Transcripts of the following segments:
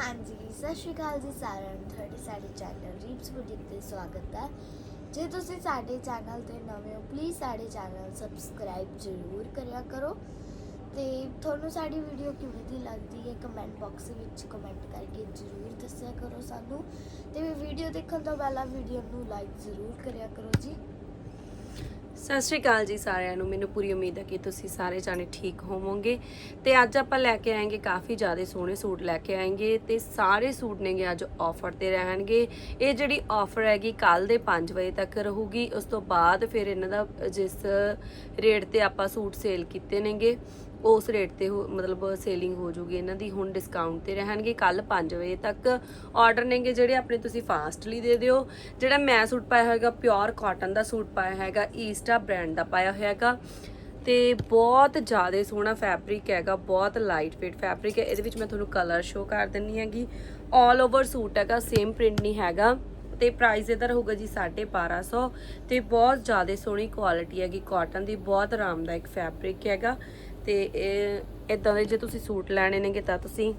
ਹਾਂਜੀ, ਸਤਿ ਸ਼੍ਰੀ ਅਕਾਲ ਜੀ ਸਾਰਿਆਂ ਨੂੰ, ਤੁਹਾਡੇ ਸਾਡੇ ਚੈਨਲ ਰੀਪਸ ਬੁਟੀਕ ਤੇ ਸਵਾਗਤ ਹੈ। ਜੇ ਤੁਸੀਂ ਸਾਡੇ ਚੈਨਲ ਤੇ ਨਵੇਂ ਹੋ ਪਲੀਜ਼ ਸਾਡੇ ਚੈਨਲ ਸਬਸਕ੍ਰਾਈਬ ਜ਼ਰੂਰ ਕਰਿਆ ਕਰੋ। ਤੇ ਤੁਹਾਨੂੰ ਸਾਡੀ ਵੀਡੀਓ ਕਿਵੇਂ ਦੀ ਲੱਗਦੀ ਹੈ ਕਮੈਂਟ ਬਾਕਸ ਵਿੱਚ ਕਮੈਂਟ ਕਰਕੇ ਜ਼ਰੂਰ ਦੱਸਿਆ ਕਰੋ ਸਾਨੂੰ। ਤੇ ਵੀਡੀਓ ਦੇਖਣ ਤੋਂ ਪਹਿਲਾਂ ਵੀਡੀਓ ਨੂੰ ਲਾਈਕ ਜ਼ਰੂਰ ਕਰਿਆ ਕਰੋ ਜੀ। ਸਤਿ ਸ਼੍ਰੀ ਅਕਾਲ ਜੀ ਸਾਰਿਆਂ ਨੂੰ। ਮੈਨੂੰ ਪੂਰੀ ਉਮੀਦ ਹੈ ਕਿ ਤੁਸੀਂ ਸਾਰੇ ਜਾਣੇ ਠੀਕ ਹੋਵੋਗੇ। ਤੇ ਅੱਜ ਆਪਾਂ ਲੈ ਕੇ ਆਏਗੇ ਕਾਫੀ ਜ਼ਿਆਦਾ ਸੋਹਣੇ ਸੂਟ ਲੈ ਕੇ ਆਏਗੇ ਤੇ ਸਾਰੇ ਸੂਟ ਨੇਗੇ ਅੱਜ ਆਫਰ ਤੇ ਰਹਿਣਗੇ। ਇਹ ਜਿਹੜੀ ਆਫਰ ਹੈਗੀ ਕੱਲ ਦੇ 5 ਵਜੇ ਤੱਕ ਰਹੂਗੀ। ਉਸ ਤੋਂ ਬਾਅਦ ਫਿਰ ਇਹਨਾਂ ਦਾ ਜਿਸ ਰੇਟ ਤੇ ਆਪਾਂ ਸੂਟ ਸੇਲ ਕੀਤੇ ਨੇਗੇ ਉਸ ਰੇਟ ਤੇ ਹੋ- ਮਤਲਬ ਸੇਲਿੰਗ ਹੋ ਜੂਗੀ ਇਹਨਾਂ ਦੀ ਹੁਣ ਡਿਸਕਾਊਂਟ ਤੇ ਰਹਿਣਗੇ ਕੱਲ 5 ਵਜੇ ਤੱਕ। ਆਰਡਰ ਨੇਗੇ ਜਿਹੜੇ ਆਪਣੇ ਤੁਸੀਂ ਫਾਸਟਲੀ ਦੇ ਦਿਓ। ਜਿਹੜਾ ਮੈਂ ਸੂਟ ਪਾਇਆ ਹੋਏਗਾ ਪਿਓਰ ਕਾਟਨ ਦਾ ਸੂਟ ਪਾਇਆ ਹੈਗਾ ਈਸਟਾ ਬ੍ਰਾਂਡ ਦਾ ਪਾਇਆ ਹੋਇਆਗਾ ਤੇ ਬਹੁਤ ਜ਼ਿਆਦਾ ਸੋਹਣਾ ਫੈਬਰਿਕ ਹੈਗਾ, ਬਹੁਤ ਲਾਈਟ weight ਫੈਬਰਿਕ ਹੈ। ਇਹਦੇ ਵਿੱਚ ਮੈਂ ਤੁਹਾਨੂੰ ਕਲਰ ਸ਼ੋ ਕਰ ਦਿੰਨੀ ਹੈਗੀ। 올 ਓਵਰ ਸੂਟ ਹੈਗਾ ਸੇਮ ਪ੍ਰਿੰਟ ਨਹੀਂ ਹੈਗਾ। ਤੇ ਪ੍ਰਾਈਸ ਇਹਦਾ ਰਹੂਗਾ ਜੀ 1250 ਤੇ ਬਹੁਤ ਜ਼ਿਆਦਾ ਸੋਹਣੀ ਕੁਆਲਿਟੀ ਹੈਗੀ ਕਾਟਨ ਦੀ, ਬਹੁਤ ਆਰਾਮਦਾਇਕ ਫੈਬਰਿਕ ਹੈਗਾ। ਤੇ ਇਹ ਇਦਾਂ ਦੇ ਜੇ ਤੁਸੀਂ ਸੂਟ ਲੈਣੇ ਨੇਗੇ ਤਾਂ ਤੁਸੀਂ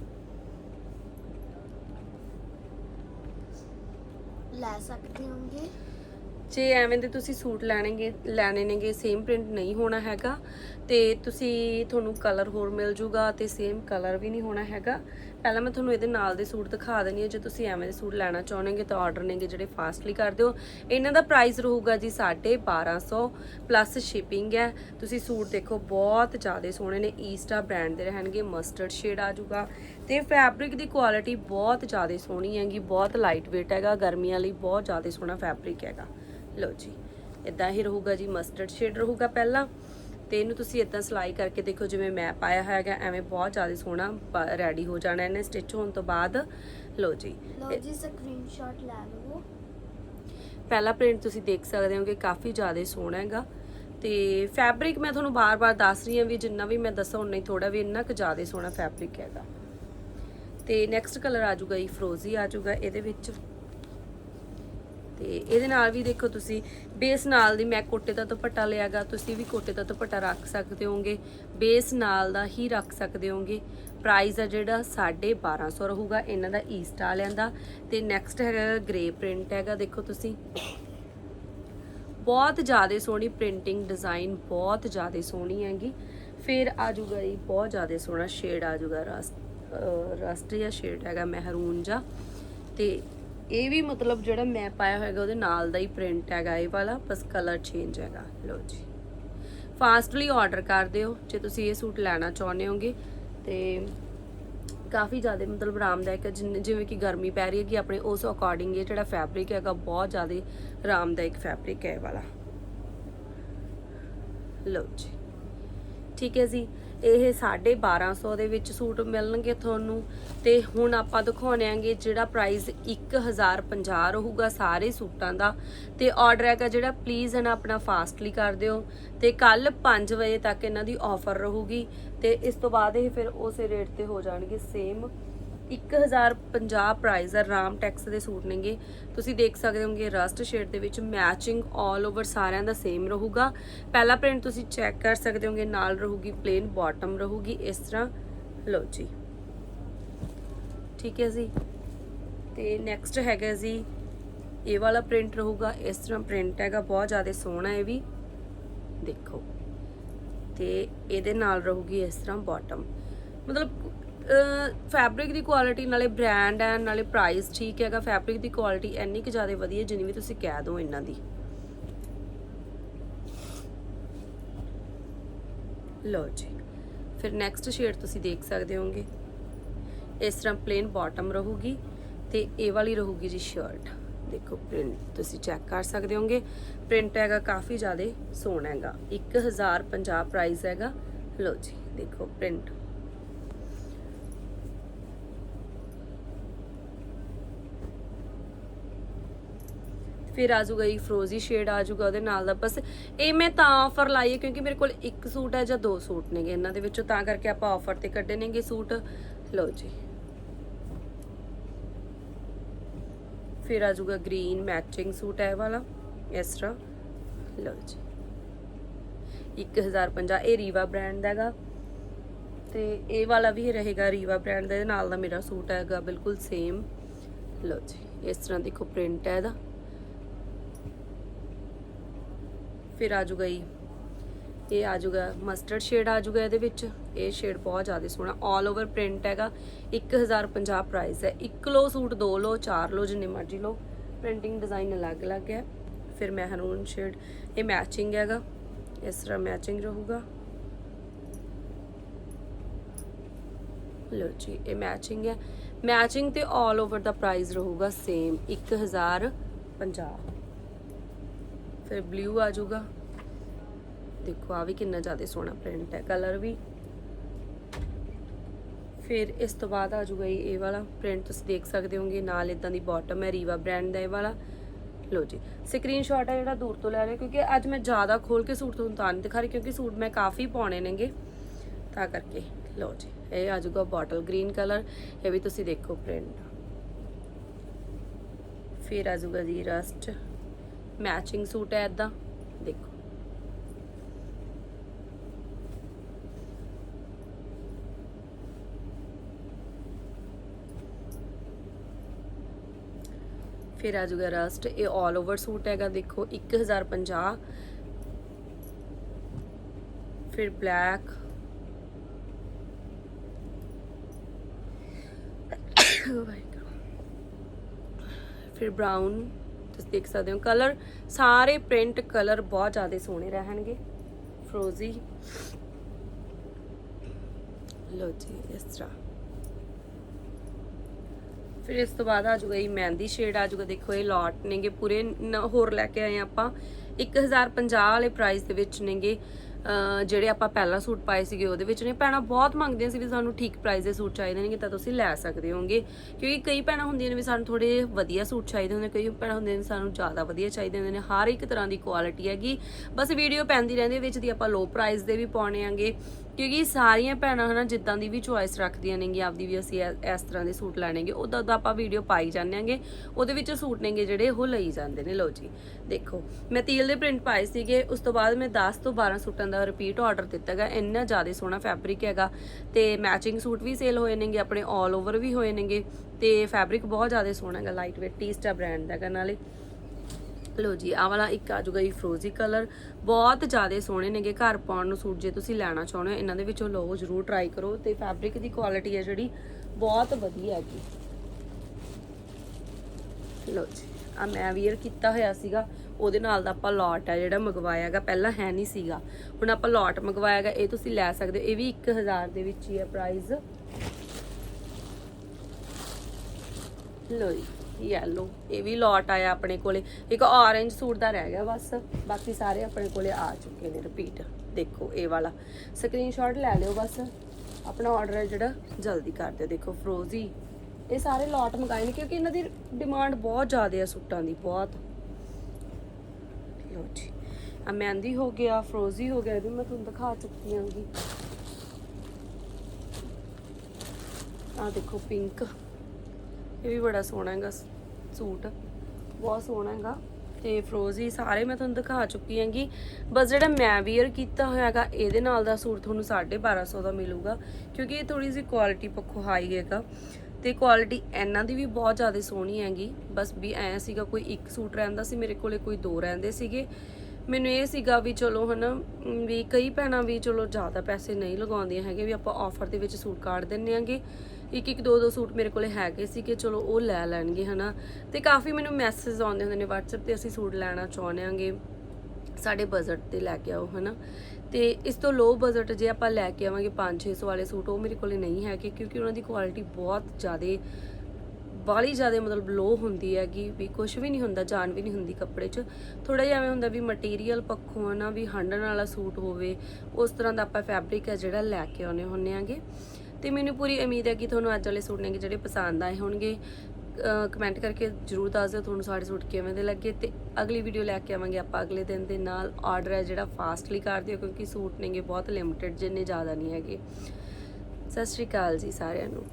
ਲੈ ਸਕਦੇ ਹੋਗੇ ਜੇ ਐਵੇਂ ਦੇ ਤੁਸੀਂ ਸੂਟ ਲੈਣਗੇ ਲੈਣੇ ਨੇਗੇ ਸੇਮ ਪ੍ਰਿੰਟ ਨਹੀਂ ਹੋਣਾ ਹੈਗਾ ਤੇ ਤੁਸੀਂ ਤੁਹਾਨੂੰ ਕਲਰ ਹੋਰ ਮਿਲ ਜੂਗਾ ਤੇ ਸੇਮ ਕਲਰ ਵੀ ਨਹੀਂ ਹੋਣਾ ਹੈਗਾ। ਪਹਿਲਾਂ ਮੈਂ ਤੁਹਾਨੂੰ ਇਹਦੇ ਨਾਲ ਦੇ ਸੂਟ ਦਿਖਾ ਦੇਣੀ ਹੈ। ਜੇ ਤੁਸੀਂ ਐਵੇਂ ਦੇ ਸੂਟ ਲੈਣਾ ਚਾਹੋਗੇ ਤਾਂ ਆਰਡਰ ਨੇਗੇ ਜਿਹੜੇ ਫਾਸਟਲੀ ਕਰ ਦਿਓ। ਇਹਨਾਂ ਦਾ ਪ੍ਰਾਈਸ ਰਹੂਗਾ ਜੀ 1250 ਪਲੱਸ ਸ਼ਿਪਿੰਗ ਹੈ। ਤੁਸੀਂ ਸੂਟ ਦੇਖੋ, ਬਹੁਤ ਜ਼ਿਆਦਾ ਸੋਹਣੇ ਨੇ। ਈਸਟਾ ਬ੍ਰਾਂਡ ਦੇ ਰਹਿਣਗੇ ਮਸਟਰਡ ਸ਼ੇਡ ਆ ਜੂਗਾ ਤੇ ਫੈਬਰਿਕ ਦੀ ਕੁਆਲਿਟੀ ਬਹੁਤ ਜ਼ਿਆਦਾ ਸੋਹਣੀ ਹੈਗੀ, ਬਹੁਤ ਲਾਈਟ weight ਹੈਗਾ। ਗਰਮੀਆਂ ਲਈ ਬਹੁਤ ਜ਼ਿਆਦਾ ਸੋਹਣਾ ਫੈਬਰਿਕ ਹੈਗਾ। ਲਓ ਜੀ ਇਦਾਂ ਹੀ ਰਹੂਗਾ ਜੀ ਮਸਟਰਡ ਸ਼ੇਡ ਰਹੂਗਾ ਪਹਿਲਾਂ। ਤੇ ਇਹਨੂੰ ਤੁਸੀਂ ਇਦਾਂ ਸਲਾਈ ਕਰਕੇ ਦੇਖੋ ਜਿਵੇਂ ਮੈਂ ਪਾਇਆ ਹੈਗਾ ਐਵੇਂ ਬਹੁਤ ਜ਼ਿਆਦਾ ਸੋਹਣਾ ਰੈਡੀ ਹੋ ਜਾਣਾ ਇਹਨੇ ਸਟਿਚ ਹੋਣ ਤੋਂ ਬਾਅਦ। ਲਓ ਜੀ। ਲਓ ਜੀ ਸਕਰੀਨਸ਼ਾਟ ਲੈ ਲਵੋ ਪਹਿਲਾ ਪ੍ਰਿੰਟ ਤੁਸੀਂ ਦੇਖ ਸਕਦੇ ਹੋ ਕਿ ਕਾਫੀ ਜ਼ਿਆਦਾ ਸੋਹਣਾ ਹੈਗਾ। ਤੇ ਫੈਬਰਿਕ ਮੈਂ ਤੁਹਾਨੂੰ ਬਾਰ-ਬਾਰ ਦੱਸ ਰਹੀ ਹਾਂ ਵੀ ਜਿੰਨਾ ਵੀ ਮੈਂ ਦੱਸਾਂ ਉਨਾ ਹੀ ਥੋੜਾ ਵੀ ਇੰਨਾ ਕੁ ਜ਼ਿਆਦਾ ਸੋਹਣਾ ਫੈਬਰਿਕ ਹੈਗਾ। ਤੇ ਨੈਕਸਟ ਕਲਰ ਆ ਜਾਊਗਾ ਇਹ ਫਰੋਜ਼ੀ ਆ ਜਾਊਗਾ ਇਹਦੇ ਵਿੱਚ ਤੇ ਇਹਦੇ ਨਾਲ ਵੀ ਦੇਖੋ ਤੁਸੀਂ, ਬੇਸ ਨਾਲ ਦੀ ਮੈਂ ਕੋਟੇ ਦਾ ਦੁਪੱਟਾ ਲਿਆਗਾ, ਤੁਸੀਂ ਵੀ ਕੋਟੇ ਦਾ ਦੁਪੱਟਾ ਰੱਖ ਸਕਦੇ ਹੋਗੇ ਬੇਸ ਨਾਲ ਦਾ ਹੀ ਰੱਖ ਸਕਦੇ ਹੋਗੇ ਪ੍ਰਾਈਸ ਆ ਜਿਹੜਾ 1250 ਰਹੂਗਾ, ਇਹਨਾਂ ਦਾ ਈਸਟ ਵਾਲਿਆਂ ਦਾ ਤੇ ਨੈਕਸਟ ਹੈਗਾ ਗ੍ਰੇ ਪ੍ਰਿੰਟ ਹੈਗਾ, ਦੇਖੋ ਤੁਸੀਂ। ਬਹੁਤ ਜ਼ਿਆਦਾ ਸੋਹਣੀ ਪ੍ਰਿੰਟਿੰਗ ਡਿਜ਼ਾਈਨ ਬਹੁਤ ਜ਼ਿਆਦਾ ਸੋਹਣੀ ਹੈਗੀ। ਫਿਰ ਆ ਜੂਗਾ ਜੀ, ਬਹੁਤ ਜ਼ਿਆਦਾ ਸੋਹਣਾ ਸ਼ੇਡ ਆ ਜੂਗਾ ਰਸਟ ਰਸਟ ਜਾਂ ਸ਼ੇਡ ਹੈਗਾ, ਮਹਿਰੂਨ ਜਾਂ ਤੇ ਇਹ ਵੀ ਮਤਲਬ ਜਿਹੜਾ ਮੈਂ ਪਾਇਆ ਹੋਏਗਾ ਉਹਦੇ ਨਾਲ ਦਾ ਹੀ ਪ੍ਰਿੰਟ ਹੈਗਾ ਇਹ ਵਾਲਾ ਬਸ ਕਲਰ ਚੇਂਜ ਹੈਗਾ। ਲਓ ਜੀ। ਫਾਸਟਲੀ ਆਰਡਰ ਕਰ ਦਿਓ, ਜੇ ਤੁਸੀਂ ਇਹ ਸੂਟ ਲੈਣਾ ਚਾਹੁੰਦੇ ਹੋਗੇ। ਤੇ ਕਾਫੀ ਜ਼ਿਆਦਾ ਮਤਲਬ ਆਰਾਮਦਾਇਕ ਹੈ ਜਿਵੇਂ ਕਿ ਗਰਮੀ ਪੈ ਰਹੀ ਹੈ ਕਿ ਆਪਣੇ ਉਸ ਅਕੋਰਡਿੰਗ ਇਹ ਜਿਹੜਾ ਫੈਬਰਿਕ ਹੈਗਾ, ਬਹੁਤ ਜ਼ਿਆਦਾ ਆਰਾਮਦਾਇਕ ਫੈਬਰਿਕ ਹੈ ਇਹ ਵਾਲਾ। ਲਓ ਜੀ। ਠੀਕ ਹੈ ਜੀ। ਇਹ 1250 ਦੇ ਵਿੱਚ ਸੂਟ ਮਿਲਣਗੇ ਤੁਹਾਨੂੰ। ਤੇ ਹੁਣ ਆਪਾਂ ਦਿਖਾਉਣੇ ਆਂਗੇ ਜਿਹੜਾ ਪ੍ਰਾਈਸ 1050 ਰਹੂਗਾ ਸਾਰੇ ਸੂਟਾਂ ਦਾ। ਤੇ ਆਰਡਰ ਹੈਗਾ ਜਿਹੜਾ ਪਲੀਜ਼ ਇਹਨਾਂ ਆਪਣਾ ਫਾਸਟਲੀ ਕਰ ਦਿਓ। ਤੇ ਕੱਲ 5 ਵਜੇ ਤੱਕ ਇਹਨਾਂ ਦੀ ਆਫਰ ਰਹੂਗੀ। ਤੇ ਇਸ ਤੋਂ ਬਾਅਦ ਇਹ ਫਿਰ ਉਸੇ ਰੇਟ ਤੇ ਹੋ ਜਾਣਗੇ ਸੇਮ 1050 ਪ੍ਰਾਈਸ ਹੈ ਰਾਮ ਟੈਕਸ ਦੇ ਸੂਟ ਨੇਗੇ। ਤੁਸੀਂ ਦੇਖ ਸਕਦੇ ਹੋਗੇ ਰਸਟ ਸ਼ੇਡ ਦੇ ਵਿੱਚ ਮੈਚਿੰਗ 올 ਓਵਰ ਸਾਰਿਆਂ ਦਾ ਸੇਮ ਰਹੂਗਾ। ਪਹਿਲਾ ਪ੍ਰਿੰਟ ਤੁਸੀਂ ਚੈੱਕ ਕਰ ਸਕਦੇ ਹੋਗੇ ਨਾਲ ਰਹੂਗੀ ਪਲੇਨ ਬਾਟਮ ਰਹੂਗੀ। ਇਸ ਤਰ੍ਹਾਂ, ਲਓ ਜੀ। ਠੀਕ ਹੈ ਜੀ। ਤੇ ਨੈਕਸਟ ਹੈਗਾ ਜੀ, ਇਹ ਵਾਲਾ ਪ੍ਰਿੰਟ ਰਹੂਗਾ। ਇਸ ਤਰ੍ਹਾਂ ਪ੍ਰਿੰਟ ਹੈਗਾ, ਬਹੁਤ ਜ਼ਿਆਦਾ ਸੋਹਣਾ ਇਹ ਵੀ। ਦੇਖੋ। ਤੇ ਇਹਦੇ ਨਾਲ ਰਹੂਗੀ ਇਸ ਤਰ੍ਹਾਂ ਬਾਟਮ ਮਤਲਬ ਫੈਬਰਿਕ ਦੀ ਕੁਆਲਿਟੀ ਨਾਲੇ ਬ੍ਰਾਂਡ ਹੈ, ਨਾਲੇ ਪ੍ਰਾਈਸ ਠੀਕ ਹੈਗਾ ਫੈਬਰਿਕ ਦੀ ਕੁਆਲਿਟੀ ਇੰਨੀ ਕਿ ਜ਼ਿਆਦਾ ਵਧੀਆ ਜਿੰਨੀ ਵੀ ਤੁਸੀਂ ਕਹਿ ਦਿਓ ਇਹਨਾਂ ਦੀ। ਲਓ ਜੀ, ਫਿਰ ਨੈਕਸਟ ਸ਼ੇਡ ਤੁਸੀਂ ਦੇਖ ਸਕਦੇ ਹੋਗੇ ਇਸ ਤਰ੍ਹਾਂ ਪਲੇਨ ਬਾਟਮ ਰਹੂਗੀ ਤੇ ਇਹ ਵਾਲੀ ਰਹੂਗੀ ਜੀ ਸ਼ਰਟ ਦੇਖੋ ਪ੍ਰਿੰਟ ਤੁਸੀਂ ਚੈੱਕ ਕਰ ਸਕਦੇ ਹੋਗੇ ਪ੍ਰਿੰਟ ਹੈਗਾ, ਕਾਫੀ ਜ਼ਿਆਦਾ ਸੋਹਣਾ ਹੈਗਾ। 1050 ਪ੍ਰਾਈਸ ਹੈਗਾ। ਲਓ ਜੀ, ਦੇਖੋ ਪ੍ਰਿੰਟ ਫਿਰ ਆ ਜਾਊਗਾ ਇਹ ਫਰੋਜ਼ੀ ਸ਼ੇਡ ਆ ਜਾਊਗਾ ਉਹਦੇ ਨਾਲ ਦਾ। ਬਸ ਇਹ ਮੈਂ ਤਾਂ ਆਫਰ ਲਾਈ ਹੈ ਕਿਉਂਕਿ ਮੇਰੇ ਕੋਲ ਇੱਕ ਸੂਟ ਹੈ ਜਾਂ ਦੋ ਸੂਟ ਨੇਗੇ। ਇਹਨਾਂ ਦੇ ਵਿੱਚੋਂ ਤਾਂ ਕਰਕੇ ਆਪਾਂ ਆਫਰ ਤੇ ਕੱਢੇ ਨੇਗੇ ਸੂਟ। ਲਓ ਜੀ। ਫਿਰ ਆ ਜਾਊਗਾ ਗ੍ਰੀਨ ਮੈਚਿੰਗ ਸੂਟ ਹੈ ਇਹ ਵਾਲਾ ਇਸ ਤਰ੍ਹਾਂ ਲਓ ਜੀ। 1050 ਇਹ ਰੀਵਾ ਬ੍ਰਾਂਡ ਦਾ ਹੈਗਾ। ਤੇ ਇਹ ਵਾਲਾ ਵੀ ਰਹੇਗਾ ਰੀਵਾ ਬ੍ਰਾਂਡ ਦਾ। ਇਹਦੇ ਨਾਲ ਦਾ ਮੇਰਾ ਸੂਟ ਹੈਗਾ ਬਿਲਕੁਲ ਸੇਮ ਲਓ ਜੀ, ਇਸ ਤਰ੍ਹਾਂ ਦੇਖੋ ਪ੍ਰਿੰਟ ਹੈ ਇਹਦਾ। ਫਿਰ ਆ ਜਾਊਗਾ ਜੀ। ਇਹ ਆ ਜਾਊਗਾ ਮਸਟਰਡ ਸ਼ੇਡ ਆ ਜਾਊਗਾ ਇਹਦੇ ਵਿੱਚ। ਇਹ ਸ਼ੇਡ ਬਹੁਤ ਜ਼ਿਆਦਾ ਸੋਹਣਾ 올 ਓਵਰ ਪ੍ਰਿੰਟ ਹੈਗਾ। 1050 ਪ੍ਰਾਈਸ ਹੈ। ਇੱਕ ਲੋ ਸੂਟ, ਦੋ ਲੋ ਚਾਰ ਲੋ ਜਿੰਨੇ ਮਰਜ਼ੀ ਲੋ ਪ੍ਰਿੰਟਿੰਗ ਡਿਜ਼ਾਈਨ ਅਲੱਗ-ਅਲੱਗ ਹੈ। ਫਿਰ ਮਹਿਰੂਨ ਸ਼ੇਡ ਇਹ ਮੈਚਿੰਗ ਹੈਗਾ। ਇਸ ਤਰ੍ਹਾਂ ਮੈਚਿੰਗ ਰਹੂਗਾ। ਲੋ ਜੀ, ਇਹ ਮੈਚਿੰਗ ਹੈ। ਮੈਚਿੰਗ ਤੇ 올 ਓਵਰ ਦਾ ਪ੍ਰਾਈਸ ਰਹੂਗਾ ਸੇਮ 1050 ਫਿਰ ਬਲੂ ਆ ਜਾਊਗਾ। ਦੇਖੋ ਆ ਵੀ ਕਿੰਨਾ ਜ਼ਿਆਦਾ ਸੋਹਣਾ ਪ੍ਰਿੰਟ ਹੈ ਕਲਰ ਵੀ। ਫਿਰ ਇਸ ਤੋਂ ਬਾਅਦ ਆ ਜਾਊਗਾ ਜੀ ਇਹ ਵਾਲਾ। ਪ੍ਰਿੰਟ ਤੁਸੀਂ ਦੇਖ ਸਕਦੇ ਹੋਗੇ, ਨਾਲ ਇਦਾਂ ਦੀ ਬਾਟਮ ਹੈ ਰੀਵਾ ਬ੍ਰਾਂਡ ਦਾ ਇਹ ਵਾਲਾ। ਲੋ ਜੀ ਸਕਰੀਨਸ਼ਾਟ ਹੈ ਜਿਹੜਾ ਦੂਰ ਤੋਂ ਲੈ ਰਹੇ ਕਿਉਂਕਿ ਅੱਜ ਮੈਂ ਜ਼ਿਆਦਾ ਖੋਲ ਕੇ ਸੂਟ ਤੁਹਾਨੂੰ ਤਾਂ ਨਹੀਂ ਦਿਖਾ ਰਹੀ, ਕਿਉਂਕਿ ਸੂਟ ਮੈਂ ਕਾਫੀ ਪਾਉਣੇ ਨੇਗੇ। ਤਾਂ ਕਰਕੇ ਲੋ ਜੀ, ਇਹ ਆ ਜਾਊਗਾ ਬੋਟਲ ਗ੍ਰੀਨ ਕਲਰ ਇਹ ਵੀ ਤੁਸੀਂ ਦੇਖੋ ਪ੍ਰਿੰਟ ਫਿਰ ਆ ਜਾਊਗਾ ਜੀ ਰਸਟ ਮੈਚਿੰਗ ਸੂਟ ਹੈ ਇਦਾਂ ਦੇਖੋ ਫਿਰ ਆ ਜਾਊਗਾ ਰਸਟ ਇਹ 올 ਓਵਰ ਸੂਟ ਹੈਗਾ ਦੇਖੋ 1050 ਫਿਰ ਬਲੈਕ ਫਿਰ ਬ੍ਰਾਊਨ ਤੁਸੀਂ ਦੇਖ ਸਕਦੇ ਹੋ ਕਲਰ। ਸਾਰੇ ਪ੍ਰਿੰਟ ਕਲਰ ਬਹੁਤ ਜ਼ਿਆਦਾ ਸੋਹਣੇ ਰਹਿਣਗੇ। ਫਰੋਜ਼ੀ ਲੋ ਜੀ, ਇਸ ਤਰ੍ਹਾਂ। ਫਿਰ ਇਸ ਤੋਂ ਬਾਅਦ ਆ ਜਾਊਗਾ ਇਹ ਮਹਿੰਦੀ ਸ਼ੇਡ ਆ ਜਾਊਗਾ ਦੇਖੋ ਇਹ ਲਾਟ ਨੇਗੇ ਪੂਰੇ। ਹੋਰ ਲੈ ਕੇ ਆਏ ਹਾਂ ਆਪਾਂ। 1050 ਵਾਲੇ ਪ੍ਰਾਈਸ ਦੇ ਵਿੱਚ ਨੇਗੇ। ਜਿਹੜੇ ਆਪਾਂ ਪਹਿਲਾ ਸੂਟ ਪਾਏ ਸੀਗੇ ਉਹਦੇ ਵਿੱਚ ਨੇ, ਭੈਣਾਂ ਬਹੁਤ ਮੰਗਦੀਆਂ ਸੀ ਵੀ ਸਾਨੂੰ ਠੀਕ ਪ੍ਰਾਈਸ ਦੇ ਸੂਟ ਚਾਹੀਦੇ ਨੇਗੇ ਤਾਂ ਤੁਸੀਂ ਲੈ ਸਕਦੇ ਹੋਗੇ ਕਿਉਂਕਿ ਕਈ ਭੈਣਾਂ ਹੁੰਦੀਆਂ ਨੇ ਵੀ ਸਾਨੂੰ ਥੋੜੇ ਵਧੀਆ ਸੂਟ ਚਾਹੀਦੇ ਹੁੰਦੇ ਕਈ ਭੈਣਾਂ ਹੁੰਦੀਆਂ ਨੇ ਸਾਨੂੰ ਜ਼ਿਆਦਾ ਵਧੀਆ ਚਾਹੀਦੇ ਹੁੰਦੇ ਨੇ। ਹਰ ਇੱਕ ਤਰ੍ਹਾਂ ਦੀ ਕੁਆਲਿਟੀ ਹੈਗੀ। ਬਸ ਵੀਡੀਓ ਪੈਂਦੀ ਰਹਿੰਦੀ ਵਿੱਚ ਦੀ ਆਪਾਂ ਲੋ ਪ੍ਰਾਈਸ ਦੇ ਵੀ ਪਾਉਣੇ ਆਂਗੇ। ਕਿਉਂਕਿ ਸਾਰੀਆਂ ਭੈਣਾਂ ਹਨਾ ਜਿੱਦਾਂ ਦੀ ਵੀ ਚੁਆਇਸ ਰੱਖਦੀਆਂ ਨੇਗੀਆਂ, ਆਪਦੀ ਵੀ ਅਸੀਂ ਇਸ ਤਰ੍ਹਾਂ ਦੇ ਸੂਟ ਲੈਣੇਗੇ ਉਦਾਂ ਦਾ ਆਪਾਂ ਵੀਡੀਓ ਪਾਈ ਜਾਂਦੇ ਆਂਗੇ ਉਹਦੇ ਵਿੱਚ ਸੂਟ ਨੇਗੇ ਜਿਹੜੇ ਉਹ ਲਈ ਜਾਂਦੇ ਨੇ, ਲਓ ਜੀ, ਦੇਖੋ। ਮੈਂ ਤੀਲ ਦੇ ਪ੍ਰਿੰਟ ਪਾਏ ਸੀਗੇ, ਉਸ ਤੋਂ ਬਾਅਦ ਮੈਂ 10 ਤੋਂ 12 ਸੂਟਾਂ ਦਾ ਰਿਪੀਟ ਆਰਡਰ ਦਿੱਤਾ ਗਾ, ਇੰਨਾ ਜ਼ਿਆਦਾ ਸੋਹਣਾ ਫੈਬਰਿਕ ਹੈਗਾ ਤੇ ਮੈਚਿੰਗ ਸੂਟ ਵੀ ਸੇਲ ਹੋਏ ਨੇਗੇ, ਆਪਣੇ 올 ਓਵਰ ਵੀ ਹੋਏ ਨੇਗੇ ਤੇ ਫੈਬਰਿਕ ਬਹੁਤ ਜ਼ਿਆਦਾ ਸੋਹਣਾ ਹੈਗਾ ਲਾਈਟ ਵੇਟ ਟੀਸਟਾ ਬ੍ਰਾਂਡ ਦਾ ਹੈਗਾ ਨਾਲੇ। ਲੋ ਜੀ ਆ ਵਾਲਾ ਇੱਕ ਆ ਜਾਊਗਾ ਜੀ ਫਰੋਜ਼ੀ ਕਲਰ ਬਹੁਤ ਜ਼ਿਆਦਾ ਸੋਹਣੇ ਨੇਗੇ ਘਰ ਪਾਉਣ ਨੂੰ ਸੂਟ, ਜੇ ਤੁਸੀਂ ਲੈਣਾ ਚਾਹੁੰਦੇ ਹੋ, ਇਹਨਾਂ ਦੇ ਵਿੱਚੋਂ ਲਓ, ਜਰੂਰ ਟਰਾਈ ਕਰੋ। ਤੇ ਫੈਬਰਿਕ ਦੀ ਕੁਆਲਿਟੀ ਹੈ ਜਿਹੜੀ, ਬਹੁਤ ਵਧੀਆ ਹੈਗੀ। ਲੋ ਜੀ ਆ ਮੈਂ ਵੀਅਰ ਕੀਤਾ ਹੋਇਆ ਸੀਗਾ, ਉਹਦੇ ਨਾਲ ਦਾ ਆਪਾਂ ਲੋਟ ਹੈ ਜਿਹੜਾ ਮੰਗਵਾਇਆਗਾ ਪਹਿਲਾਂ ਹੈ ਨਹੀਂ ਸੀਗਾ। ਹੁਣ ਆਪਾਂ ਲੋਟ ਮੰਗਵਾਇਆਗਾ ਇਹ ਤੁਸੀਂ ਲੈ ਸਕਦੇ ਹੋ, ਇਹ ਵੀ 1000 ਦੇ ਵਿੱਚ ਹੀ ਹੈ ਪ੍ਰਾਈਸ ਲੋ ਜੀ ਯੈਲੋ ਇਹ ਵੀ ਲੋਟ ਆਇਆ ਆਪਣੇ ਕੋਲੇ। ਇੱਕ orange ਸੂਟ ਦਾ ਰਹਿ ਗਿਆ ਬਸ। ਬਾਕੀ ਸਾਰੇ ਆਪਣੇ ਕੋਲੇ ਆ ਚੁੱਕੇ ਨੇ ਰਿਪੀਟ ਦੇਖੋ ਇਹ ਵਾਲਾ। ਸਕਰੀਨਸ਼ਾਟ ਲੈ ਲਿਓ ਬਸ। ਆਪਣਾ ਆਰਡਰ ਹੈ ਜਿਹੜਾ, ਜਲਦੀ ਕਰ ਦਿਓ। ਦੇਖੋ ਫਰੋਜ਼ੀ ਇਹ ਸਾਰੇ ਲੋਟ ਮੰਗਾਏ ਨੇ, ਕਿਉਂਕਿ ਇਹਨਾਂ ਦੀ ਡਿਮਾਂਡ ਬਹੁਤ ਜ਼ਿਆਦਾ ਆ ਸੂਟਾਂ ਦੀ, ਬਹੁਤ। ਲੋ ਜੀ। ਆ ਮਹਿੰਦੀ ਹੋ ਗਿਆ ਫਰੋਜ਼ੀ ਹੋ ਗਿਆ, ਇਹ ਵੀ ਮੈਂ ਤੁਹਾਨੂੰ ਦਿਖਾ ਚੁੱਕੀ ਆਂਗੀ ਆ ਦੇਖੋ ਪਿੰਕ ਇਹ ਵੀ ਬੜਾ ਸੋਹਣਾ ਹੈਗਾ ਸ- ਸੂਟ। ਬਹੁਤ ਸੋਹਣਾ ਹੈਗਾ। ਤੇ ਫਰੋਜ਼ੀ ਸਾਰੇ ਮੈਂ ਤੁਹਾਨੂੰ ਦਿਖਾ ਚੁੱਕੀ ਹੈਗੀ। ਬਸ ਜਿਹੜਾ ਮੈਂ ਵੀਅਰ ਕੀਤਾ ਹੋਇਆ ਹੈਗਾ ਇਹਦੇ ਨਾਲ ਦਾ ਸੂਟ ਤੁਹਾਨੂੰ 1250 ਦਾ ਮਿਲੂਗਾ। ਕਿਉਂਕਿ ਇਹ ਥੋੜੀ ਜਿਹੀ ਕੁਆਲਿਟੀ ਪੱਖੋਂ ਹਾਈ ਹੈਗਾ। ਤੇ ਕੁਆਲਿਟੀ ਇਹਨਾਂ ਦੀ ਵੀ ਬਹੁਤ ਜ਼ਿਆਦਾ ਸੋਹਣੀ ਹੈਗੀ। ਬਸ ਵੀ ਐ ਸੀਗਾ ਕੋਈ ਇੱਕ ਸੂਟ ਰਹਿੰਦਾ ਸੀ ਮੇਰੇ ਕੋਲੇ ਕੋਈ ਦੋ ਰਹਿੰਦੇ ਸੀਗੇ। ਮੈਨੂੰ ਇਹ ਸੀਗਾ ਵੀ ਚਲੋ ਹਨਾ ਅਮ, ਵੀ ਕਈ ਭੈਣਾਂ ਵੀ ਚਲੋ ਜ਼ਿਆਦਾ ਪੈਸੇ ਨਹੀਂ ਲਗਾਉਂਦੀਆਂ ਹੈਗੇ ਵੀ ਆਪਾਂ ਆਫਰ ਦੇ ਵਿੱਚ ਸੂਟ ਕਾੜ ਦਿੰਨੇ ਆਂਗੇ ਇੱਕ ਇੱਕ ਦੋ ਦੋ ਸੂਟ ਮੇਰੇ ਕੋਲੇ ਹੈਗੇ ਸੀ ਕਿ ਚਲੋ ਉਹ ਲੈ ਲੈਣਗੇ, ਹਨਾ। ਤੇ ਕਾਫੀ ਮੈਨੂੰ ਮੈਸੇਜ ਆਉਂਦੇ ਹੁੰਦੇ ਨੇ WhatsApp ਤੇ, ਅਸੀਂ ਸੂਟ ਲੈਣਾ ਚਾਹੁੰਦੇ ਆਂਗੇ ਸਾਡੇ ਬਜਟ ਤੇ ਲੈ ਕੇ ਆਓ, ਹਨਾ। ਤੇ ਇਸ ਤੋਂ ਲੋ ਬਜਟ ਜੇ ਆਪਾਂ ਲੈ ਕੇ ਆਵਾਂਗੇ 5-600 ਵਾਲੇ ਸੂਟ, ਉਹ ਮੇਰੇ ਕੋਲੇ ਨਹੀਂ ਹੈਗੇ, ਕਿਉਂਕਿ ਉਹਨਾਂ ਦੀ ਕੁਆਲਿਟੀ ਬਹੁਤ ਜ਼ਿਆਦੇ ਬਾਲੀ ਜ਼ਿਆਦਾ ਮਤਲਬ ਲੋ ਹੁੰਦੀ ਹੈਗੀ, ਵੀ ਕੁਝ ਵੀ ਨਹੀਂ ਹੁੰਦਾ, ਜਾਨ ਵੀ ਨਹੀਂ ਹੁੰਦੀ ਕੱਪੜੇ 'ਚ। ਥੋੜਾ ਜਿਹਾ ਐਵੇਂ ਹੁੰਦਾ ਵੀ ਮਟੀਰੀਅਲ ਪੱਖੋਂ ਨਾ ਵੀ ਹੰਡਣ ਵਾਲਾ ਸੂਟ ਹੋਵੇ, ਉਸ ਤਰ੍ਹਾਂ ਦਾ ਆਪਾਂ ਫੈਬਰਿਕ ਹੈ ਜਿਹੜਾ ਲੈ ਕੇ ਆਉਨੇ ਹੁੰਨੇ ਆਂਗੇ ਤੇ ਮੈਨੂੰ ਪੂਰੀ ਉਮੀਦ ਹੈ ਕਿ ਤੁਹਾਨੂੰ ਅੱਜ ਵਾਲੇ ਸੂਟ ਨੇ ਜਿਹੜੇ ਪਸੰਦ ਆਏ ਹੋਣਗੇ ਕਮੈਂਟ ਕਰਕੇ ਜਰੂਰ ਦੱਸ ਦਿਓ ਤੁਹਾਨੂੰ ਸਾਡੇ ਸੂਟ ਕਿਵੇਂ ਦੇ ਲੱਗੇ ਤੇ ਅਗਲੀ ਵੀਡੀਓ ਲੈ ਕੇ ਆਵਾਂਗੇ ਆਪਾਂ ਅਗਲੇ ਦਿਨ ਦੇ ਨਾਲ। ਆਰਡਰ ਹੈ ਜਿਹੜਾ ਫਾਸਟਲੀ ਕਰ ਦਿਓ ਕਿਉਂਕਿ ਸੂਟ ਨੇਗੇ ਬਹੁਤ ਲਿਮਟਿਡ ਜਿੰਨੇ ਜ਼ਿਆਦਾ ਨਹੀਂ ਹੈਗੇ। ਸਤਿ ਸ਼੍ਰੀ ਅਕਾਲ ਜੀ ਸਾਰਿਆਂ ਨੂੰ।